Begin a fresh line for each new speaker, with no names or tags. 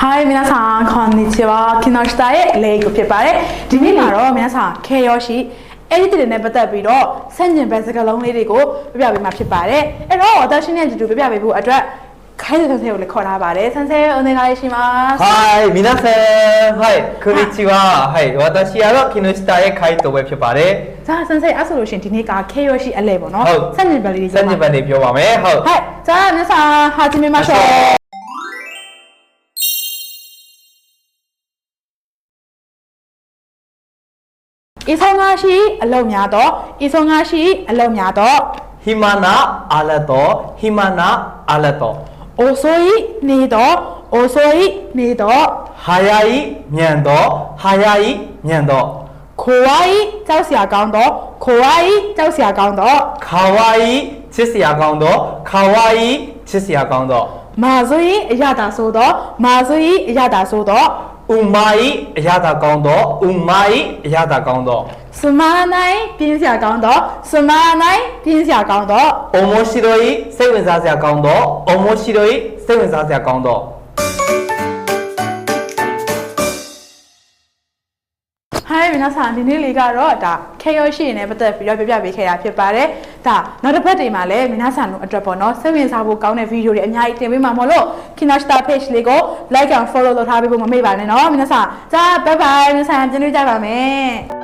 Hi 皆さんこんにちは木下ရဲ့လေကိုဖြစ်ပါတယ်ဒီနေ့မှာတော့皆さんခေယောရှိအဲ့ဒီတည်းနဲ့ပတ်သက်ပြီးတော့ဆန့်ကျင်ဘက်စကားလုံးလေးတွေကိုပြပြပေးမှာဖြစ်ပါတယ်အဲ့တော့私နဲ့တူတူပြပြပေးဖို့အတွက်ခိုင်းတဲ့ဆန်းဆဲကိုလည်းခေါ်ထားပါတယ်ဆန်းဆဲお願いします
はい、皆さん、はい、こんにちは。はい、私は木下へ回答ပဲဖြစ်ပါတယ်
ဇာဆန်းဆဲအဲ့ဆိုလို့ရှရင်ဒီနေ့ကခေယောရှိအလဲပေါ့နော်
ဟုတ်
ဆန့်ကျင်ဘက်လေးတွေ
။စံကျင်ဘက်နေပြောပါမယ်။ဟုတ်
はいじゃあ皆さん始めましょう ဤဆုံးကားရှိအလုံများတော့ဤဆုံးကားရှိအလုံများတော့
ဟီမာနာအာလတ်တော်ဟီမာနာအာလတ်တော်
အိုဆိုဤနေတော့အိုဆိုဤနေတော့
ဟာယာဤညံတော်ဟာယာဤညံတော်
ခိုဝါဤကြောက်စရာကောင်းတော့ခိုဝါဤကြောက်စရာကောင်းတော့
ခါဝါဤချစ်စရာကောင်းတော်ခါဝါဤချစ်စရာကောင်းတော်
မာဆိုဤအရတာဆိုတော့မာဆိုဤအရတာဆိုတော့
ဥမာဤအရာသာကောင်းတော်ဥမာဤအရာသာကောင်းတော်
စမာနိုင်ပြင်းစရာကောင်းတော့စမာနိုင်ပြင်းစရာကောင်းတော့
အမောရှိတော်ဤစိတ်ဝင်စားစရာကောင်းတော်အမောရှိတော်ဤစိတ်ဝင်စားစရာကောင်းတော်
ဟိုင်းမနဆာဒီနေ့လေးကတော့ဒါခဲရောရှိရင်လည်းပတ်သက်ပြီးတော့ပြပြပေးခဲ့တာဖြစ်ပါတယ်။ဒါနောက်တစ်ပတ်တွေမှာလည်းမနဆာတို့အတွက်ပေါ့နော်စိတ်ဝင်စားဖို့ကောင်းတဲ့ဗီဒီယိုတွေအများကြီးတင်ပေးမှာမို့လို့ Kinashita page လေးကို like and follow လုပ်ထားပေးဖို့မမေ့ပါနဲ့နော်မနဆာ။ဒါ bye bye မနဆာပြန်တွေ့ကြပါမယ်။